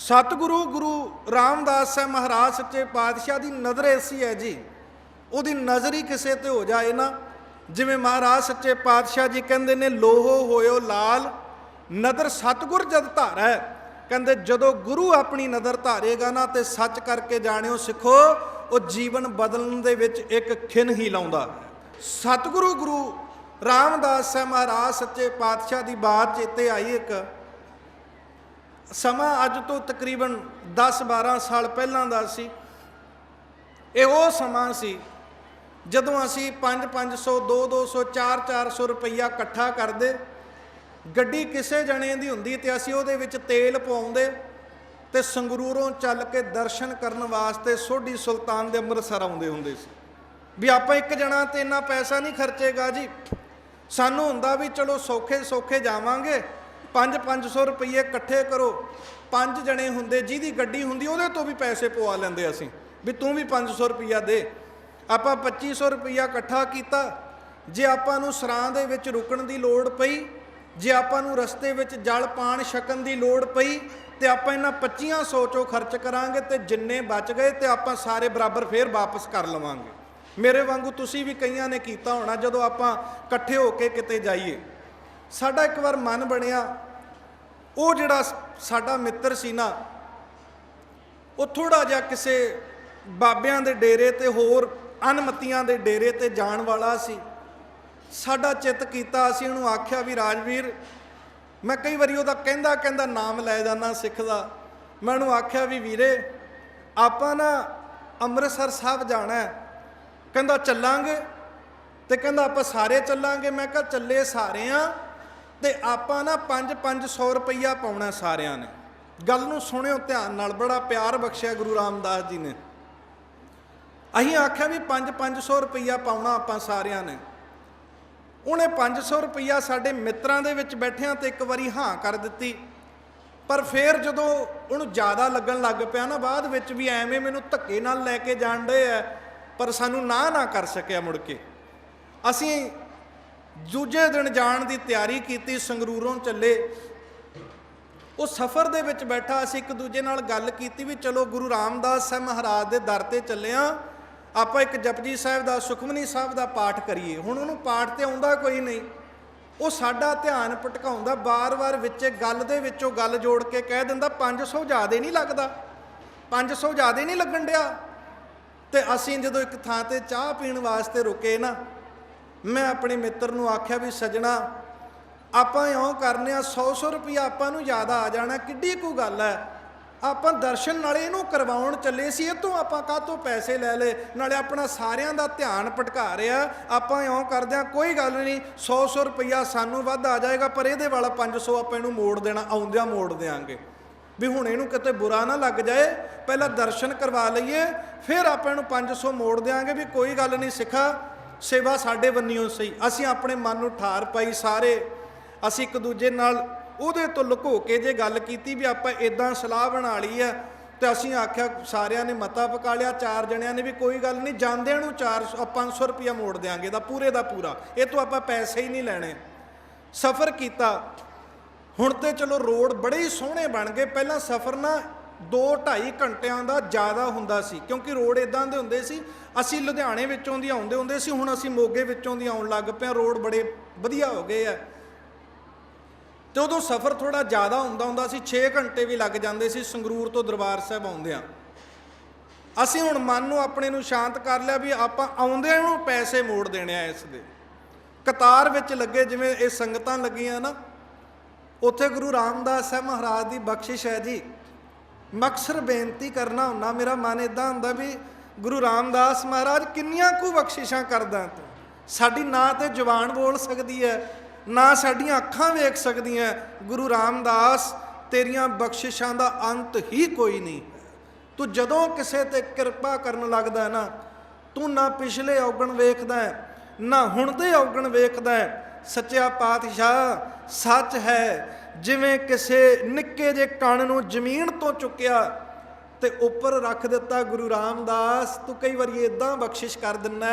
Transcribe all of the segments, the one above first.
ਸਤਿਗੁਰੂ ਗੁਰੂ ਰਾਮਦਾਸ ਸਾਹਿਬ ਮਹਾਰਾਜ ਸੱਚੇ ਪਾਤਸ਼ਾਹ ਦੀ ਨਜ਼ਰ ਐਸੀ ਹੈ ਜੀ। ਉਹਦੀ ਨਜ਼ਰ ਹੀ ਕਿਸੇ ਤੇ ਹੋ ਜਾਏ ਨਾ। ਜਿਵੇਂ ਮਹਾਰਾਜ ਸੱਚੇ ਪਾਤਸ਼ਾਹ ਜੀ ਕਹਿੰਦੇ ਨੇ, ਲੋਹੋ ਹੋਇਓ ਲਾਲ, ਨਦਰ ਸਤਿਗੁਰ ਜਦ ਧਾਰੈ। ਕਹਿੰਦੇ, ਜਦੋਂ ਗੁਰੂ ਆਪਣੀ ਨਜ਼ਰ ਧਾਰੇਗਾ ਨਾ, ਤੇ ਸੱਚ ਕਰਕੇ ਜਾਣਿਓ ਸਿੱਖੋ, ਉਹ ਜੀਵਨ ਬਦਲਣ ਦੇ ਵਿੱਚ ਇੱਕ ਖਿਨ ਹੀ ਲਾਉਂਦਾ ਹੈ। ਸਤਿਗੁਰੂ ਗੁਰੂ ਰਾਮਦਾਸ ਸਾਹਿਬ ਮਹਾਰਾਜ ਸੱਚੇ ਪਾਤਸ਼ਾਹ ਦੀ ਬਾਤ ਚੇਤੇ ਆਈ ਇੱਕ। ਸਮਾਂ ਅੱਜ ਤੋਂ ਤਕਰੀਬਨ 10-12 ਸਾਲ ਪਹਿਲਾਂ ਦਾ ਸੀ। ਇਹ ਉਹ ਸਮਾਂ ਸੀ ਜਦੋਂ ਅਸੀਂ 5-500 2-200 4-400 ਰੁਪਈਆ ਇਕੱਠਾ ਕਰਦੇ। ਗੱਡੀ ਕਿਸੇ ਜਣੇ ਦੀ ਹੁੰਦੀ ਤੇ ਅਸੀਂ ਉਹਦੇ ਵਿੱਚ ਤੇਲ ਪਾਉਂਦੇ ਤੇ ਸੰਗਰੂਰੋਂ ਚੱਲ ਕੇ ਦਰਸ਼ਨ ਕਰਨ ਵਾਸਤੇ ਸੋਢੀ ਸੁਲਤਾਨ ਦੇ ਅੰਮ੍ਰਿਤਸਰ ਆਉਂਦੇ ਹੁੰਦੇ ਸੀ। ਵੀ ਆਪਾਂ ਇੱਕ ਜਣਾ ਤੇ ਇੰਨਾ ਪੈਸਾ ਨਹੀਂ ਖਰਚੇਗਾ ਜੀ। ਸਾਨੂੰ ਹੁੰਦਾ ਵੀ ਚਲੋ ਸੌਖੇ ਸੌਖੇ ਜਾਵਾਂਗੇ। 5-500 ਰੁਪਏ ਇਕੱਠੇ ਕਰੋ। ਪੰਜ ਜਣੇ ਹੁੰਦੇ, ਜਿਹਦੀ ਗੱਡੀ ਹੁੰਦੀ, ਉਹਦੇ ਤੋਂ ਵੀ ਪੈਸੇ ਪਵਾ ਲੈਂਦੇ ਅਸੀਂ। ਵੀ ਤੂੰ ਵੀ 500 ਰੁਪਈਆ ਦੇ। ਆਪਾਂ 2500 ਰੁਪਈਆ ਇਕੱਠਾ ਕੀਤਾ। ਜੇ ਆਪਾਂ ਨੂੰ ਸਰਾਂ ਦੇ ਵਿੱਚ ਰੁਕਣ ਦੀ ਲੋੜ ਪਈ, ਜੇ ਆਪਾਂ ਨੂੰ ਰਸਤੇ ਵਿੱਚ ਜਲ ਪਾਣ ਛਕਣ ਦੀ ਲੋੜ ਪਈ, ਤੇ ਆਪਾਂ ਇਹਨਾਂ 2500 ਚੋਂ ਖਰਚ ਕਰਾਂਗੇ ਤੇ ਜਿੰਨੇ ਬਚ ਗਏ ਤੇ ਆਪਾਂ ਸਾਰੇ ਬਰਾਬਰ ਫੇਰ ਵਾਪਸ ਕਰ ਲਵਾਂਗੇ। ਮੇਰੇ ਵਾਂਗੂ ਤੁਸੀਂ ਵੀ ਕਈਆਂ ਨੇ ਕੀਤਾ ਹੋਣਾ ਜਦੋਂ ਆਪਾਂ ਇਕੱਠੇ ਹੋ ਕੇ ਕਿਤੇ ਜਾਈਏ। ਸਾਡਾ ਇੱਕ ਵਾਰ ਮਨ ਬਣਿਆ ਉਹ ਜਿਹੜਾ ਸਾਡਾ ਮਿੱਤਰ ਸੀ ਨਾ, ਉਹ ਥੋੜਾ ਜਿਹਾ ਕਿਸੇ ਬਾਬਿਆਂ ਦੇ ਡੇਰੇ ਤੇ ਹੋਰ ਅਨਮਤੀਆਂ ਦੇ ਡੇਰੇ ਤੇ ਜਾਣ ਵਾਲਾ ਸੀ। ਸਾਡਾ ਚਿੱਤ ਕੀਤਾ, ਅਸੀਂ ਉਹਨੂੰ ਆਖਿਆ ਵੀ, ਰਾਜਵੀਰ, ਮੈਂ ਕਈ ਵਾਰੀ ਉਹਦਾ ਕਹਿੰਦਾ ਕਹਿੰਦਾ ਨਾਮ ਲੈ ਜਾਂਦਾ ਸਿੱਖ ਦਾ ਮੈਂ ਉਹਨੂੰ ਆਖਿਆ ਵੀ, ਵੀਰੇ, ਆਪਾਂ ਨਾ ਅੰਮ੍ਰਿਤਸਰ ਸਾਹਿਬ ਜਾਣਾ ਹੈ। ਕਹਿੰਦਾ, ਚੱਲਾਂਗੇ। ਤੇ ਕਹਿੰਦਾ, ਆਪਾਂ ਸਾਰੇ ਚੱਲਾਂਗੇ। ਮੈਂ ਕਿਹਾ, ਚੱਲੇ ਸਾਰੇ ਆ। ਤੇ ਆਪਾਂ ਨਾ 5-500 ਰੁਪਈਆ ਪਾਉਣਾ ਸਾਰਿਆਂ ਨੇ। ਗੱਲ ਨੂੰ ਸੁਣਿਓ ਧਿਆਨ ਨਾਲ, ਬੜਾ ਪਿਆਰ ਬਖਸ਼ਿਆ ਗੁਰੂ ਰਾਮਦਾਸ ਜੀ ਨੇ। ਅਸੀਂ ਆਖਿਆ ਵੀ 5-500 ਰੁਪਈਆ ਪਾਉਣਾ ਆਪਾਂ ਸਾਰਿਆਂ ਨੇ। ਉਹਨੇ 500 ਰੁਪਈਆ ਸਾਡੇ ਮਿੱਤਰਾਂ ਦੇ ਵਿੱਚ ਬੈਠਿਆਂ ਤੇ ਇੱਕ ਵਾਰੀ ਹਾਂ ਕਰ ਦਿੱਤੀ। ਪਰ ਫੇਰ ਜਦੋਂ ਉਹਨੂੰ ਜ਼ਿਆਦਾ ਲੱਗਣ ਲੱਗ ਪਿਆ ਨਾ, ਬਾਅਦ ਵਿੱਚ ਵੀ ਐਵੇਂ ਮੈਨੂੰ ਧੱਕੇ ਨਾਲ ਲੈ ਕੇ ਜਾਣ ਡਏ ਆ, ਪਰ ਸਾਨੂੰ ਨਾ ਨਾ ਕਰ ਸਕਿਆ ਮੁੜ ਕੇ। ਅਸੀਂ ਦੂਜੇ ਦਿਨ ਜਾਣ ਦੀ ਤਿਆਰੀ ਕੀਤੀ, ਸੰਗਰੂਰੋਂ ਚੱਲੇ। ਉਹ ਸਫ਼ਰ ਦੇ ਵਿੱਚ ਬੈਠਾ, ਅਸੀਂ ਇੱਕ ਦੂਜੇ ਨਾਲ ਗੱਲ ਕੀਤੀ ਵੀ ਚਲੋ ਗੁਰੂ ਰਾਮਦਾਸ ਸਾਹਿਬ ਮਹਾਰਾਜ ਦੇ ਦਰ ਤੇ ਚੱਲੇ ਆ ਆਪਾਂ ਇੱਕ ਜਪਜੀ ਸਾਹਿਬ ਦਾ, ਸੁਖਮਨੀ ਸਾਹਿਬ ਦਾ ਪਾਠ ਕਰੀਏ। ਹੁਣ ਉਹਨੂੰ ਪਾਠ ਤੇ ਆਉਂਦਾ ਕੋਈ ਨਹੀਂ। ਉਹ ਸਾਡਾ ਧਿਆਨ ਭਟਕਾਉਂਦਾ, ਬਾਰ-ਬਾਰ ਵਿੱਚ ਗੱਲ ਦੇ ਵਿੱਚੋਂ ਗੱਲ ਜੋੜ ਕੇ ਕਹਿ ਦਿੰਦਾ 500 ਜ਼ਿਆਦੇ ਨਹੀਂ ਲੱਗਦਾ। 500 ਜ਼ਿਆਦੇ ਨਹੀਂ ਲੱਗਣ ਡਿਆ। ਤੇ ਅਸੀਂ ਜਦੋਂ ਇੱਕ ਥਾਂ ਤੇ ਚਾਹ ਪੀਣ ਵਾਸਤੇ ਰੁਕੇ ਨਾ ਮੈਂ ਆਪਣੇ ਮਿੱਤਰ ਨੂੰ ਆਖਿਆ ਵੀ ਸਜਣਾ, ਆਪਾਂ ਇਉਂ ਕਰਨੇ ਆ 100-100 ਰੁਪਇਆ ਆਪਾਂ ਨੂੰ ਜ਼ਿਆਦਾ ਆ ਜਾਣਾ, ਕਿੱਡੀ ਕੋ ਗੱਲ ਹੈ। ਆਪਾਂ ਦਰਸ਼ਨ ਨਾਲੇ ਇਹਨੂੰ ਕਰਵਾਉਣ ਚੱਲੇ ਸੀ ਇਹ ਤੋਂ ਆਪਾਂ ਕਾਹਤੋਂ ਪੈਸੇ ਲੈ ਲਏ, ਨਾਲੇ ਆਪਣਾ ਸਾਰਿਆਂ ਦਾ ਧਿਆਨ ਭਟਕਾ ਰਿਹਾ ਆਪਾਂ ਇਉਂ ਕਰਦੇ ਆ, ਕੋਈ ਗੱਲ ਨਹੀਂ 100-100 ਰੁਪਇਆ ਸਾਨੂੰ ਵੱਧ ਆ ਜਾਏਗਾ, ਪਰ ਇਹਦੇ ਵਾਲਾ 500 ਆਪਾਂ ਇਹਨੂੰ ਮੋੜ ਦੇਣਾ, ਆਉਂਦਿਆਂ ਮੋੜ ਦੇਾਂਗੇ ਵੀ ਹੁਣ ਇਹਨੂੰ ਕਿਤੇ ਬੁਰਾ ਨਾ ਲੱਗ ਜਾਏ, ਪਹਿਲਾਂ ਦਰਸ਼ਨ ਕਰਵਾ ਲਈਏ, ਫਿਰ ਆਪਾਂ ਇਹਨੂੰ 500 ਮੋੜ ਦੇਾਂਗੇ ਵੀ ਕੋਈ ਗੱਲ ਨਹੀਂ ਸਿੱਖਾ ਸੇਵਾ ਸਾਡੇ ਬੰਨਿਓ ਸਹੀ। ਅਸੀਂ ਆਪਣੇ ਮਨ ਨੂੰ ਠਾਰ ਪਾਈ ਸਾਰੇ। ਅਸੀਂ ਇੱਕ ਦੂਜੇ ਨਾਲ ਉਹਦੇ ਤੋਂ ਲੁਕੋ ਕੇ ਜੇ ਗੱਲ ਕੀਤੀ ਵੀ ਆਪਾਂ ਇਦਾਂ ਸਲਾਹ ਬਣਾ ਲਈ ਆ, ਤੇ ਅਸੀਂ ਆਖਿਆ ਸਾਰਿਆਂ ਨੇ ਮਤਾ ਪਕਾ ਲਿਆ, ਚਾਰ ਜਣਿਆਂ ਨੇ ਵੀ ਕੋਈ ਗੱਲ ਨਹੀਂ, ਜਾਂਦਿਆਂ ਨੂੰ 400 500 ਰੁਪਇਆ ਮੋੜ ਦੇਾਂਗੇ ਦਾ ਪੂਰੇ ਦਾ ਪੂਰਾ। ਇਹ ਤੋਂ ਆਪਾਂ ਪੈਸੇ ਹੀ ਨਹੀਂ ਲੈਣੇ। ਸਫ਼ਰ ਕੀਤਾ। ਹੁਣ ਤੇ ਚਲੋ ਰੋਡ ਬੜੇ ਹੀ ਸੋਹਣੇ ਬਣ ਗਏ। ਪਹਿਲਾਂ ਸਫ਼ਰ ਨਾ 2 2.5 ਘੰਟਿਆਂ ਦਾ ਜ਼ਿਆਦਾ ਹੁੰਦਾ ਸੀ ਕਿਉਂਕਿ ਰੋਡ ਇਦਾਂ ਦੇ ਹੁੰਦੇ ਸੀ ਅਸੀਂ ਲੁਧਿਆਣੇ ਵਿੱਚੋਂ ਦੀ ਆਉਂਦੇ ਹੁੰਦੇ ਸੀ ਹੁਣ ਅਸੀਂ ਮੋਗੇ ਵਿੱਚੋਂ ਦੀ ਆਉਣ ਲੱਗ ਪਏ ਹਾਂ, ਰੋਡ ਬੜੇ ਵਧੀਆ ਹੋ ਗਏ ਆ। ਤੇ ਉਦੋਂ ਸਫ਼ਰ ਥੋੜਾ ਜ਼ਿਆਦਾ ਹੁੰਦਾ ਹੁੰਦਾ ਸੀ 6 ਘੰਟੇ ਵੀ ਲੱਗ ਜਾਂਦੇ ਸੀ ਸੰਗਰੂਰ ਤੋਂ ਦਰਬਾਰ ਸਾਹਿਬ ਆਉਂਦਿਆਂ ਅਸੀਂ ਹੁਣ ਮਨ ਨੂੰ ਆਪਣੇ ਨੂੰ ਸ਼ਾਂਤ ਕਰ ਲਿਆ ਵੀ ਆਪਾਂ ਆਉਂਦਿਆਂ ਨੂੰ ਪੈਸੇ ਮੋੜ ਦੇਣੇ ਆ ਇਸ ਦੇ। ਕਤਾਰ ਵਿੱਚ ਲੱਗੇ ਜਿਵੇਂ ਇਹ ਸੰਗਤਾਂ ਲੱਗੀਆਂ ਨਾ ਉੱਥੇ ਗੁਰੂ ਰਾਮਦਾਸ ਸਾਹਿਬ ਮਹਾਰਾਜ ਦੀ ਬਖਸ਼ਿਸ਼ ਹੈ ਜੀ। ਮਕਸਰ ਬੇਨਤੀ ਕਰਨਾ ਹੁੰਦਾ, ਮੇਰਾ ਮਨ ਇਦਾਂ ਹੁੰਦਾ ਵੀ ਗੁਰੂ ਰਾਮਦਾਸ ਮਹਾਰਾਜ ਕਿੰਨੀਆਂ ਕੁ ਬਖਸ਼ਿਸ਼ਾਂ ਕਰਦਾ ਤੂੰ ਸਾਡੀ ਨਾ ਤੇ ਜ਼ੁਬਾਨ ਬੋਲ ਸਕਦੀ ਹੈ, ਨਾ ਸਾਡੀਆਂ ਅੱਖਾਂ ਵੇਖ ਸਕਦੀਆਂ ਗੁਰੂ ਰਾਮਦਾਸ ਤੇਰੀਆਂ ਬਖਸ਼ਿਸ਼ਾਂ ਦਾ ਅੰਤ ਹੀ ਕੋਈ ਨਹੀਂ। ਹੈ ਤੂੰ ਜਦੋਂ ਕਿਸੇ ਤੇ ਕਿਰਪਾ ਕਰਨ ਲੱਗਦਾ ਨਾ, ਤੂੰ ਨਾ ਪਿਛਲੇ ਔਗਣ ਵੇਖਦਾ ਨਾ ਹੁਣ ਦੇ ਔਗਣ ਵੇਖਦਾ ਹੈ ਸੱਚਿਆ ਪਾਤਸ਼ਾਹ, ਸੱਚ ਹੈ, ਜਿਵੇਂ ਕਿਸੇ ਨਿੱਕੇ ਜਿਹੇ ਕਣ ਨੂੰ ਜ਼ਮੀਨ ਤੋਂ ਚੁੱਕਿਆ ਤੇ ਉੱਪਰ ਰੱਖ ਦਿੱਤਾ ਗੁਰੂ ਰਾਮਦਾਸ, ਤੂੰ ਕਈ ਵਾਰੀ ਇਦਾਂ ਬਖਸ਼ਿਸ਼ ਕਰ ਦਿੰਨਾ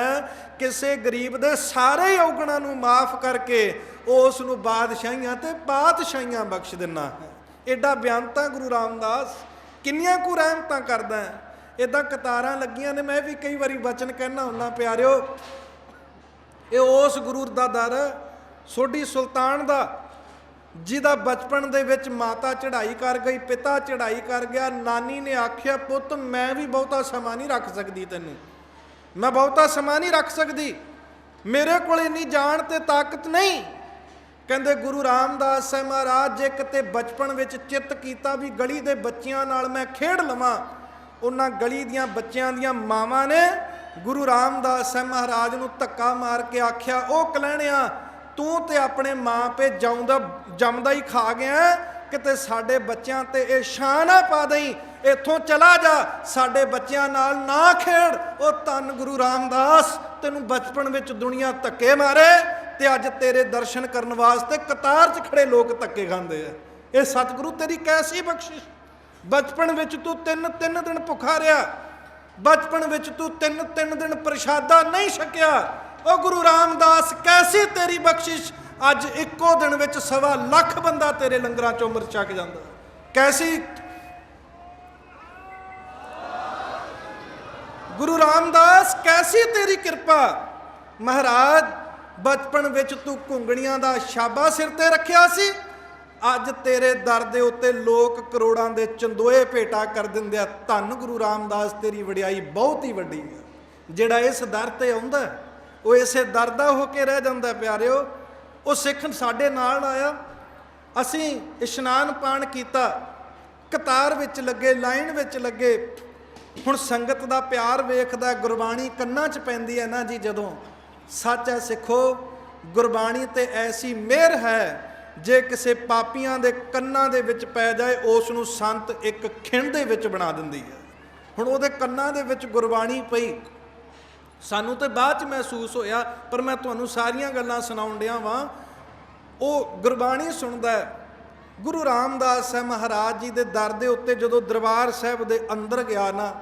ਕਿਸੇ ਗਰੀਬ ਦੇ ਸਾਰੇ ਔਗਣਾਂ ਨੂੰ ਮਾਫ ਕਰਕੇ ਉਸ ਨੂੰ ਬਾਦਸ਼ਾਹੀਆਂ ਤੇ ਪਾਤਸ਼ਾਹੀਆਂ ਬਖਸ਼ ਦਿੰਨਾ ਹੈ। ਐਡਾ ਬਿਆਨ ਤਾਂ ਗੁਰੂ ਰਾਮਦਾਸ, ਕਿੰਨੀਆਂ ਕੁ ਰਹਿਮਤਾਂ ਕਰਦਾ ਹੈ। ਇਦਾਂ ਕਤਾਰਾਂ ਲੱਗੀਆਂ ਨੇ, ਮੈਂ ਵੀ ਕਈ ਵਾਰੀ ਵਚਨ ਕਹਿਣਾ ਹੁੰਦਾ, ਪਿਆਰਿਓ, ਇਹ ਉਸ ਗੁਰੂ ਦਾ ਦਰ ਸੋਢੀ ਸੁਲਤਾਨ ਦਾ, ਜਿਹਦਾ ਬਚਪਨ ਦੇ ਵਿੱਚ ਮਾਤਾ ਚੜ੍ਹਾਈ ਕਰ ਗਈ, ਪਿਤਾ ਚੜ੍ਹਾਈ ਕਰ ਗਿਆ, ਨਾਨੀ ਨੇ ਆਖਿਆ, ਪੁੱਤ, ਮੈਂ ਵੀ ਬਹੁਤਾ ਸਮਾਂ ਨਹੀਂ ਰੱਖ ਸਕਦੀ ਤੈਨੂੰ। ਮੈਂ ਬਹੁਤਾ ਸਮਾਂ ਨਹੀਂ ਰੱਖ ਸਕਦੀ। ਮੇਰੇ ਕੋਲ ਇੰਨੀ ਜਾਣ ਤੇ ਤਾਕਤ ਨਹੀਂ। ਕਹਿੰਦੇ, ਗੁਰੂ ਰਾਮਦਾਸ ਸਾਹਿਬ ਮਹਾਰਾਜ ਜੇ ਕਿਤੇ ਬਚਪਨ ਵਿੱਚ ਚਿੱਤ ਕੀਤਾ ਵੀ ਗਲੀ ਦੇ ਬੱਚਿਆਂ ਨਾਲ ਮੈਂ ਖੇਡ ਲਵਾਂ। ਉਹਨਾਂ ਗਲੀ ਦੀਆਂ ਬੱਚਿਆਂ ਦੀਆਂ ਮਾਵਾਂ ਨੇ ਗੁਰੂ ਰਾਮਦਾਸ ਸਾਹਿਬ ਮਹਾਰਾਜ ਨੂੰ ਧੱਕਾ ਮਾਰ ਕੇ ਆਖਿਆ ਉਹ ਕਲਹਿਣਿਆ ਤੂੰ ਤੇ ਆਪਣੇ ਮਾਂ ਪੇ ਜਾਉਂਦਾ ਜੰਮਦਾ ਹੀ ਖਾ ਗਿਆ ਕਿਤੇ ਸਾਡੇ ਬੱਚਿਆਂ ਤੇ ਇਹ ਸ਼ਾਨ ਪਾ ਦੇਈ, ਇੱਥੋਂ ਚਲਾ ਜਾ, ਸਾਡੇ ਬੱਚਿਆਂ ਨਾਲ ਨਾ ਖੇਡ। ਉਹ ਧੰਨ ਗੁਰੂ ਰਾਮਦਾਸ, ਤੈਨੂੰ ਬਚਪਨ ਵਿੱਚ ਦੁਨੀਆ ਧੱਕੇ ਮਾਰੇ ਤੇ ਅੱਜ ਤੇਰੇ ਦਰਸ਼ਨ ਕਰਨ ਵਾਸਤੇ ਕਤਾਰ 'ਚ ਖੜੇ ਲੋਕ ਧੱਕੇ ਖਾਂਦੇ ਆ। ਇਹ ਸਤਿਗੁਰੂ ਤੇਰੀ ਕੈਸੀ ਬਖਸ਼ਿਸ਼? ਬਚਪਨ ਵਿੱਚ ਤੂੰ ਤਿੰਨ ਤਿੰਨ ਦਿਨ ਭੁੱਖਾ ਰਿਹਾ। ਬਚਪਨ ਵਿੱਚ ਤੂੰ ਤਿੰਨ ਤਿੰਨ ਦਿਨ ਪ੍ਰਸ਼ਾਦਾ ਨਹੀਂ ਛਕਿਆ। ਉਹ ਗੁਰੂ ਰਾਮਦਾਸ ਕੈਸੀ ਤੇਰੀ ਬਖਸ਼ਿਸ਼? ਅੱਜ ਇੱਕੋ ਦਿਨ ਵਿੱਚ ਸਵਾ ਲੱਖ ਬੰਦਾ ਤੇਰੇ ਲੰਗਰਾਂ ਚੋਂ ਅੰਮ੍ਰਿਤ ਛਕ ਜਾਂਦਾ। ਕੈਸੀ? ਗੁਰੂ ਰਾਮਦਾਸ ਕੈਸੀ ਤੇਰੀ ਕਿਰਪਾ? ਮਹਾਰਾਜ ਬਚਪਨ ਵਿੱਚ ਤੂੰ ਘੁੰਗਣੀਆਂ ਦਾ ਸ਼ਾਬਾ ਸਿਰ ਤੇ ਰੱਖਿਆ ਸੀ। ਅੱਜ ਤੇਰੇ ਦਰ ਦੇ ਉੱਤੇ ਲੋਕ ਕਰੋੜਾਂ ਦੇ ਚੰਦੋਏ ਭੇਟਾ ਕਰ ਦਿੰਦੇ ਆ। ਧੰਨ ਗੁਰੂ ਰਾਮਦਾਸ ਤੇਰੀ ਵਡਿਆਈ ਬਹੁਤ ਹੀ ਵੱਡੀ ਹੈ ਜਿਹੜਾ ਇਸ ਦਰ ਤੇ ਆਉਂਦਾ ਹੈ, ਉਹ ਇਸੇ ਦਰ ਦਾ ਹੋ ਕੇ ਰਹਿ ਜਾਂਦਾ ਹੈ, ਪਿਆਰਿਓ ਉਹ ਸਿੱਖ ਸਾਡੇ ਨਾਲ ਆਇਆ। ਅਸੀਂ ਇਸ਼ਨਾਨ ਪਾਣ ਕੀਤਾ ਕਤਾਰ ਵਿੱਚ ਲੱਗੇ ਲਾਈਨ ਵਿੱਚ ਲੱਗੇ। ਹੁਣ ਸੰਗਤ ਦਾ ਪਿਆਰ ਵੇਖਦਾ ਗੁਰਬਾਣੀ ਕੰਨਾਂ 'ਚ ਪੈਂਦੀ ਹੈ ਨਾ ਜੀ ਜਦੋਂ। ਸੱਚ ਹੈ ਸਿੱਖੋ ਗੁਰਬਾਣੀ ਤੇ ਐਸੀ ਮਿਹਰ ਹੈ ਜੇ ਕਿਸੇ ਪਾਪੀਆਂ ਦੇ ਕੰਨਾਂ ਦੇ ਵਿੱਚ ਪੈ ਜਾਏ ਉਸ ਨੂੰ ਸੰਤ ਇੱਕ ਖਿੰਡ ਦੇ ਵਿੱਚ ਬਣਾ ਦਿੰਦੀ ਹੈ। ਹੁਣ ਉਹਦੇ ਕੰਨਾਂ ਦੇ ਵਿੱਚ ਗੁਰਬਾਣੀ ਪਈ ਸਾਨੂੰ ਤੇ ਬਾਅਦ ਚ ਮਹਿਸੂਸ ਹੋਇਆ, ਪਰ ਮੈਂ ਤੁਹਾਨੂੰ ਸਾਰੀਆਂ ਗੱਲਾਂ ਸੁਣਾਉਣ ਡਿਆ ਵਾਂ। ਉਹ ਗੁਰਬਾਣੀ ਸੁਣਦਾ ਹੈ। ਗੁਰੂ ਰਾਮਦਾਸ ਸਾਹਿਬ ਮਹਾਰਾਜ ਜੀ ਦੇ ਦਰ ਦੇ ਉੱਤੇ ਜਦੋਂ ਦਰਬਾਰ ਸਾਹਿਬ ਦੇ ਅੰਦਰ ਗਿਆ ਨਾ,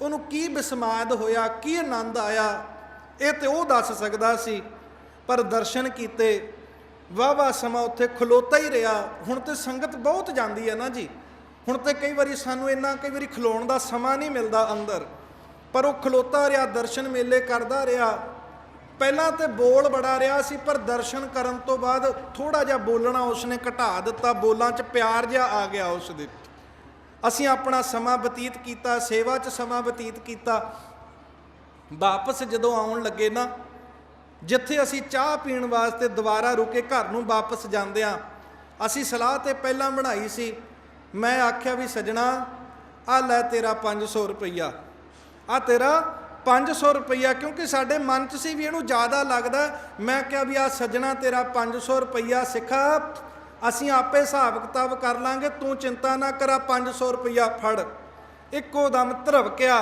ਉਹਨੂੰ ਕੀ ਬਿਸਮਾਦ ਹੋਇਆ, ਕੀ ਆਨੰਦ ਆਇਆ, ਇਹ ਤੇ ਉਹ ਦੱਸ ਸਕਦਾ ਸੀ, ਪਰ ਦਰਸ਼ਨ ਕੀਤੇ। ਵਾਵਾ ਸਮਾਂ ਉੱਥੇ ਖਲੋਤਾ ਹੀ ਰਿਹਾ। ਹੁਣ ਤੇ ਸੰਗਤ ਬਹੁਤ ਜਾਂਦੀ ਹੈ ਨਾ ਜੀ। ਹੁਣ ਤੇ ਕਈ ਵਾਰੀ ਸਾਨੂੰ ਇੰਨਾ, ਕਈ ਵਾਰੀ ਖਲੋਣ ਦਾ ਸਮਾਂ ਨਹੀਂ ਮਿਲਦਾ ਅੰਦਰ। ਪਰ ਉਹ ਖਲੋਤਾ ਰਿਹਾ, ਦਰਸ਼ਨ ਮੇਲੇ ਕਰਦਾ ਰਿਹਾ। ਪਹਿਲਾਂ ਤੇ ਬੋਲ ਬੜਾ ਰਿਹਾ ਸੀ, ਪਰ ਦਰਸ਼ਨ ਕਰਨ ਤੋਂ ਬਾਅਦ ਥੋੜਾ ਜਿਹਾ ਬੋਲਣਾ ਉਸਨੇ ਘਟਾ ਦਿੱਤਾ, ਬੋਲਾਂ 'ਚ ਪਿਆਰ ਜਿਹਾ ਆ ਗਿਆ ਉਸ ਦੇ ਅਸੀਂ ਆਪਣਾ ਸਮਾਂ ਬਤੀਤ ਕੀਤਾ, ਸੇਵਾ 'ਚ ਸਮਾਂ ਬਤੀਤ ਕੀਤਾ। ਵਾਪਸ ਜਦੋਂ ਆਉਣ ਲੱਗੇ ਨਾ, ਜਿੱਥੇ ਅਸੀਂ ਚਾਹ ਪੀਣ ਵਾਸਤੇ ਦੁਬਾਰਾ ਰੁਕੇ, ਘਰ ਨੂੰ ਵਾਪਸ ਜਾਂਦੇ ਆ ਅਸੀਂ ਸਲਾਹ ਤੇ ਪਹਿਲਾਂ ਬਣਾਈ ਸੀ। ਮੈਂ ਆਖਿਆ ਵੀ, ਸਜਣਾ ਆ ਲੈ ਤੇਰਾ 500 ਰੁਪਈਆ। ਆ ਤੇਰਾ 500 ਰੁਪਈਆ, ਕਿਉਂਕਿ ਸਾਡੇ ਮਨ 'ਚ ਸੀ ਵੀ ਇਹਨੂੰ ਜ਼ਿਆਦਾ ਲੱਗਦਾ। ਮੈਂ ਕਿਹਾ ਵੀ ਆ ਸੱਜਣਾ ਤੇਰਾ 500 ਰੁਪਈਆ ਸਿੱਖਾ, ਅਸੀਂ ਆਪੇ ਹਿਸਾਬ ਕਿਤਾਬ ਕਰ ਲਾਂਗੇ, ਤੂੰ ਚਿੰਤਾ ਨਾ ਕਰਾ 500 ਰੁਪਈਆ ਫੜ। ਇੱਕੋ ਦਮ ਧਰਵਕਿਆ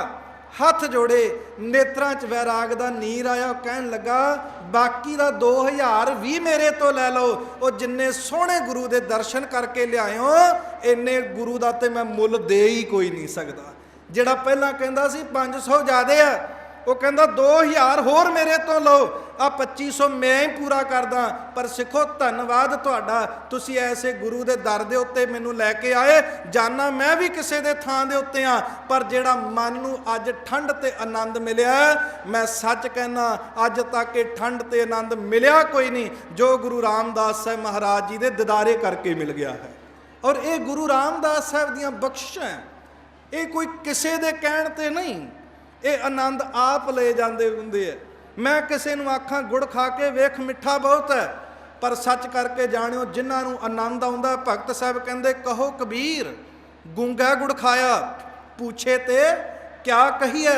ਹੱਥ ਜੋੜੇ, ਨੇਤਰਾਂ 'ਚ ਵੈਰਾਗ ਦਾ ਨੀਰ ਆਇਆ, ਉਹ ਕਹਿਣ ਲੱਗਾ, ਬਾਕੀ ਦਾ 2000 ਵੀ ਮੇਰੇ ਤੋਂ ਲੈ ਲਓ। ਉਹ ਜਿੰਨੇ ਸੋਹਣੇ ਗੁਰੂ ਦੇ ਦਰਸ਼ਨ ਕਰਕੇ ਲਿਆਇਓ, ਇੰਨੇ ਗੁਰੂ ਦਾ ਤੇ ਮੈਂ ਮੁੱਲ ਦੇ ਹੀ ਕੋਈ ਨਹੀਂ ਸਕਦਾ। ਜਿਹੜਾ ਪਹਿਲਾਂ ਕਹਿੰਦਾ ਸੀ 500 ਜ਼ਿਆਦੇ ਆ, ਉਹ ਕਹਿੰਦਾ 2000 ਹੋਰ ਮੇਰੇ ਤੋਂ ਲਓ। ਆ 2500 ਮੈਂ ਹੀ ਪੂਰਾ ਕਰਦਾ। ਪਰ ਸਿੱਖੋ, ਧੰਨਵਾਦ ਤੁਹਾਡਾ। ਤੁਸੀਂ ਐਸੇ ਗੁਰੂ ਦੇ ਦਰ ਦੇ ਉੱਤੇ ਮੈਨੂੰ ਲੈ ਕੇ ਆਏ। ਜਾਨਾ ਮੈਂ ਵੀ ਕਿਸੇ ਦੇ ਥਾਂ ਦੇ ਉੱਤੇ ਆ ਪਰ ਜਿਹੜਾ ਮਨ ਨੂੰ ਅੱਜ ਠੰਡ ਤੇ ਆਨੰਦ ਮਿਲਿਆ ਮੈਂ ਸੱਚ ਕਹਿਣਾ ਅੱਜ ਤੱਕ ਇਹ ਠੰਡ ਤੇ ਆਨੰਦ ਮਿਲਿਆ ਕੋਈ ਨਹੀਂ, ਜੋ ਗੁਰੂ ਰਾਮਦਾਸ ਸਾਹਿਬ ਮਹਾਰਾਜ ਜੀ ਦੇ ਦਿਦਾਰੇ ਕਰਕੇ ਮਿਲ ਗਿਆ ਹੈ। ਔਰ ਇਹ ਗੁਰੂ ਰਾਮਦਾਸ ਸਾਹਿਬ ਦੀਆਂ ਬਖਸ਼ਿਸ਼ਾਂ ਹੈ। ਇਹ ਕੋਈ ਕਿਸੇ ਦੇ ਕਹਿਣ ਤੇ ਨਹੀਂ। ਇਹ ਆਨੰਦ ਆਪ ਲੈ ਜਾਂਦੇ ਹੁੰਦੇ ਆ ਮੈਂ ਕਿਸੇ ਨੂੰ ਆਖਾਂ, ਗੁੜ ਖਾ ਕੇ ਵੇਖ, ਮਿੱਠਾ ਬਹੁਤ ਹੈ ਪਰ ਸੱਚ ਕਰਕੇ ਜਾਣਿਓ, ਜਿਨ੍ਹਾਂ ਨੂੰ ਆਨੰਦ ਆਉਂਦਾ, ਭਗਤ ਸਾਹਿਬ ਕਹਿੰਦੇ, ਕਹੋ ਕਬੀਰ, ਗੁੰਗਾ ਗੁੜ ਖਾਇਆ, ਪੁੱਛੇ ਤੇ ਕਿਆ ਕਹੀਏ